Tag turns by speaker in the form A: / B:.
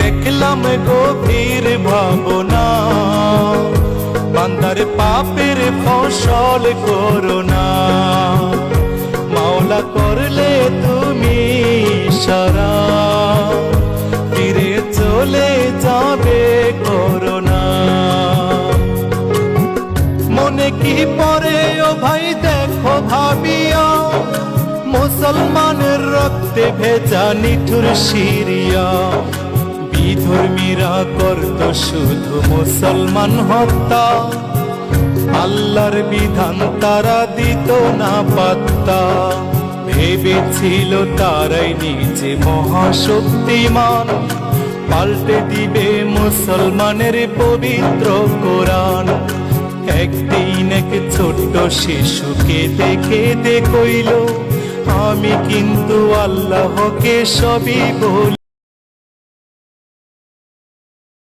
A: দেখলাম গভীর ভাবনা। বান্দার পাপের ফসল করোনা মাওলা করলে তুমি সারা। ফিরে চলে যাবে করোনা মনে কি পরে ও ভাই দেখো ভাবিয়া। মুসলমানের রক্তে ভেজা নিঠুর সিরিয়া। বিধর্মীরা করত শুধু মুসলমান হত্যা? আল্লাহর বিধান তারা দিত না পাত্তা। ভেবেছিল তারাই নিজে মহাশক্তিমান। পাল্টে দিবে মুসলমানের পবিত্র কোরআন। একদিন এক ছোট্ট শিশুকে দেখে দেখইল আমি কিন্তু আল্লাহকে সবই বলি।